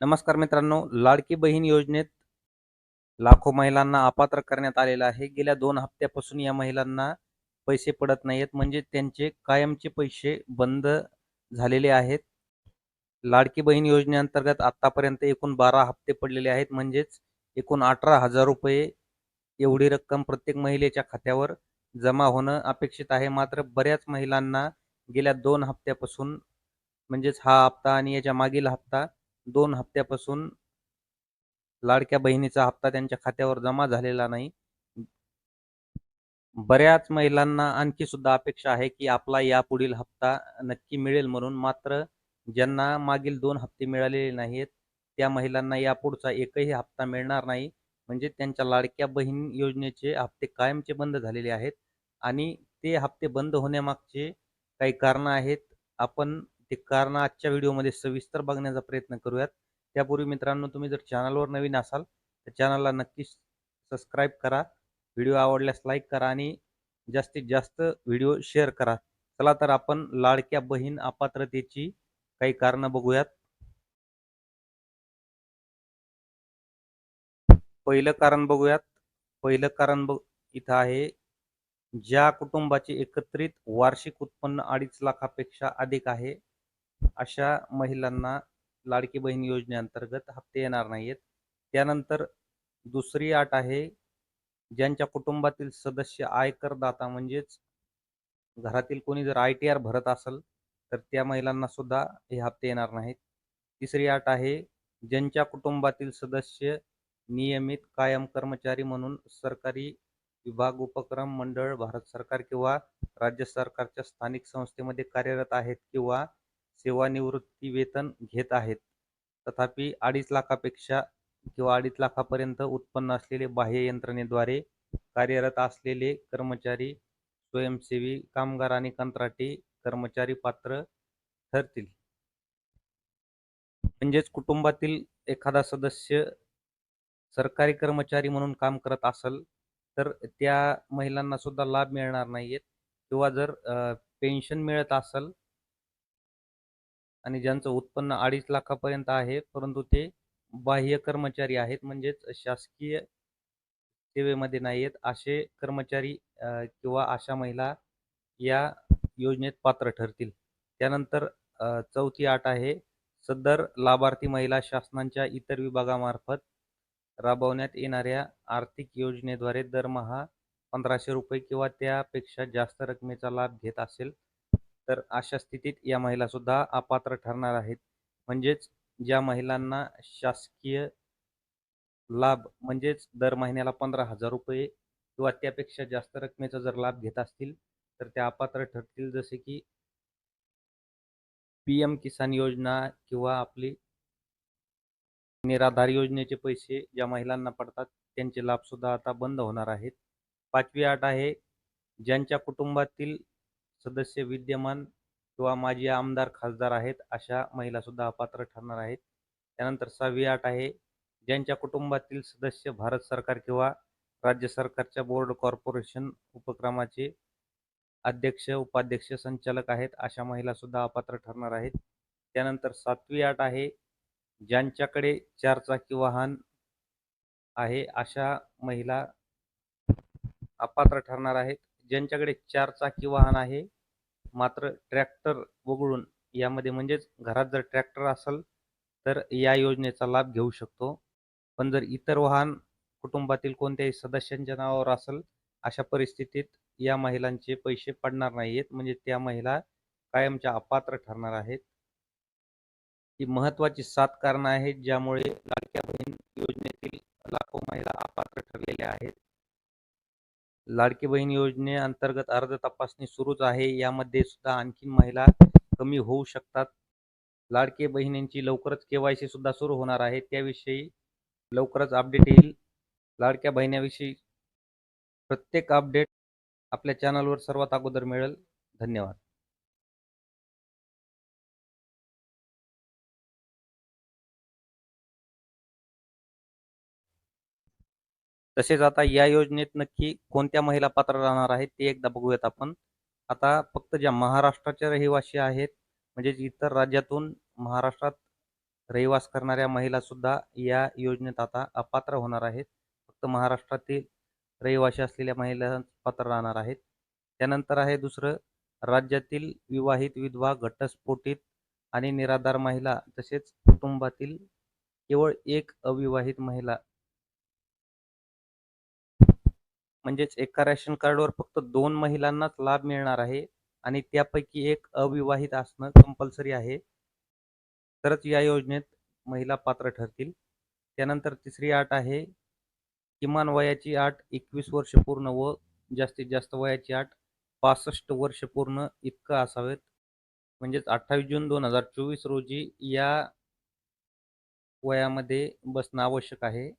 नमस्कार मित्रांनो लाडकी बहीण योजनेत लाखो महिलांना अपात्र करण्यात आलेलं आहे. गेल्या दोन हप्त्यापासून या महिलांना पैसे पडत नाहीत. म्हणजे त्यांचे कायमचे पैसे बंद झालेले आहेत. लाडकी बहीण योजनेअंतर्गत आतापर्यंत एकूण बारा हप्ते पडलेले आहेत. म्हणजेच एकूण अठरा हजार रुपये एवढी रक्कम प्रत्येक महिलेच्या खात्यावर जमा होणं अपेक्षित आहे. मात्र बऱ्याच महिलांना गेल्या दोन हप्त्यापासून म्हणजेच हा हप्ता आणि याच्या मागील हप्ता दोन हप्त्यापासून लाडक्या बहिणीचा हप्ता त्यांच्या खात्यावर जमा झालेला नाही. बऱ्याच महिलांना आणखी सुद्धा अपेक्षा आहे की आपला यापुढील हप्ता नक्की मिळेल म्हणून मात्र ज्यांना मागील दोन हप्ते मिळालेले नाहीत त्या महिलांना यापुढचा एकही हप्ता मिळणार नाही. म्हणजे त्यांच्या लाडक्या बहीण योजनेचे हप्ते कायमचे बंद झालेले आहेत आणि ते हप्ते बंद होण्यामागचे काही कारणं आहेत. आपण ते कारणं आजच्या व्हिडिओमध्ये सविस्तर बघण्याचा प्रयत्न करूयात. त्यापूर्वी मित्रांनो तुम्ही जर चॅनलवर नवीन असाल तर चॅनलला नक्कीच सबस्क्राईब करा व्हिडिओ आवडल्यास लाईक करा आणि जास्तीत जास्त व्हिडिओ शेअर करा. चला तर आपण लाडक्या बहीण अपात्रतेची काही कारणं बघूयात. पहिलं कारण बघूयात. पहिलं कारण बघ इथं आहे ज्या कुटुंबाचे एकत्रित वार्षिक उत्पन्न अडीच लाखापेक्षा अधिक आहे अशा महिलांना लाडकी बहीण योजनेअंतर्गत हप्ते येणार नाहीत त्यानंतर दुसरी अट आहे ज्यांच्या कुटुंबातील सदस्य आयकरदाता म्हणजेच घरातील कोणी जर आय टी आर भरत असेल तर त्या महिलांना सुद्धा हे हप्ते येणार नाहीत. तिसरी अट आहे ज्यांच्या कुटुंबातील सदस्य नियमित कायम कर्मचारी म्हणून सरकारी विभाग उपक्रम मंडळ भारत सरकार किंवा राज्य सरकारच्या स्थानिक संस्थेमध्ये कार्यरत आहेत किंवा सेवानिवृत्ती वेतन घेत आहेत. तथापि अडीच लाखापेक्षा किंवा अडीच लाखापर्यंत उत्पन्न असलेले बाह्य यंत्रणेद्वारे कार्यरत असलेले कर्मचारी स्वयंसेवी कामगार आणि कंत्राटी कर्मचारी पात्र ठरतील. म्हणजेच कुटुंबातील एखादा सदस्य सरकारी कर्मचारी म्हणून काम करत असेल तर त्या महिलांना सुद्धा लाभ मिळणार नाहीयेत. किंवा जर पेन्शन मिळत असेल आणि ज्यांचं उत्पन्न अडीच लाखापर्यंत आहे परंतु ते बाह्य कर्मचारी आहेत म्हणजेच शासकीय सेवेमध्ये नाही आहेत असे कर्मचारी किंवा अशा महिला या योजनेत पात्र ठरतील. त्यानंतर चौथी आठ आहे सदर लाभार्थी महिला शासनाच्या इतर विभागामार्फत राबवण्यात येणाऱ्या आर्थिक योजनेद्वारे दरमहा पंधराशे रुपये किंवा त्यापेक्षा जास्त रकमेचा लाभ घेत असेल. तर अशा स्थितीत या महिला सुद्धा अपात्र ठरणार आहेत. म्हणजेच ज्या महिलांना शासकीय लाभ म्हणजेच दर महिन्याला पंधरा हजार रुपये किंवा त्यापेक्षा जास्त रकमेचा जर लाभ घेत असतील तर त्या अपात्र ठरतील. जसे की पी एम किसान योजना किंवा आपली निराधार योजनेचे पैसे ज्या महिलांना पडतात त्यांचे लाभ सुद्धा आता बंद होणार आहेत. पाचवी अट आहे ज्यांच्या कुटुंबातील सदस्य विद्यमान किंवा माजी आमदार खासदार आहेत अशा महिला सुद्धा अपात्र ठरणार आहेत. त्यानंतर सहावी आठ आहे. ज्यांच्या कुटुंबातील सदस्य भारत सरकार किंवा राज्य सरकारच्या बोर्ड कॉर्पोरेशन उपक्रमाचे अध्यक्ष उपाध्यक्ष संचालक आहेत अशा महिला सुद्धा अपात्र ठरणार आहेत. त्यानंतर सातवी आठ आहे. ज्यांच्याकडे चारचाकी वाहन आहे अशा महिला अपात्र ठरणार आहेत. ज्यांच्याकडे चार चाकी वाहन आहे मात्र ट्रॅक्टर वगळून यामध्ये म्हणजेच घरात जर ट्रॅक्टर असेल तर या योजनेचा लाभ घेऊ शकतो. पण जर इतर वाहन कुटुंबातील कोणत्याही सदस्यांच्या नावावर असेल अशा परिस्थितीत या महिलांचे पैसे पडणार नाहीत. म्हणजे त्या महिला कायमच्या अपात्र ठरणार आहेत. ही महत्वाची सात कारणं आहेत ज्यामुळे लाडक्या बहीण योजनेतील लाखो महिला अपात्र ठरलेल्या आहेत. लाडकी बहीण योजनेअंतर्गत अर्ज तपासणी सुरूच आहे. यामध्ये सुद्धा आणखीन महिला कमी होऊ शकतात. लाडके बहिणींची लवकरच केवायसी सुद्धा सुरू होणार आहे. त्याविषयी लवकरच अपडेट येईल. लाडक्या बहिण्याविषयी प्रत्येक अपडेट आपल्या चॅनलवर सर्वात अगोदर मिळेल. धन्यवाद. तसेच आता या योजनेत नक्की कोणत्या महिला पात्र राहणार आहेत ते एकदा बघूयात आपण. आता फक्त ज्या महाराष्ट्राच्या रहिवासी आहेत म्हणजेच इतर राज्यातून महाराष्ट्रात रहिवास करणाऱ्या महिलासुद्धा या योजनेत आता अपात्र होणार आहेत. फक्त महाराष्ट्रातील रहिवासी असलेल्या महिला पात्र राहणार आहेत. त्यानंतर आहे दुसरं राज्यातील विवाहित विधवा घटस्फोटित आणि निराधार महिला तसेच कुटुंबातील केवळ एक अविवाहित महिला म्हणजेच एका रेशन कार्डवर फक्त दोन महिलांनाच लाभ मिळणार आहे आणि त्यापैकी एक अविवाहित असणं कंपल्सरी आहे. तरच या योजनेत महिला पात्र ठरतील. त्यानंतर तिसरी अट आहे. किमान वयाची अट एकवीस वर्ष पूर्ण व जास्तीत जास्त वयाची अट पासष्ट वर्ष पूर्ण इतकं असावेत. म्हणजेच अठ्ठावीस जून दोन हजार चोवीस रोजी या वयामध्ये बसणं आवश्यक आहे.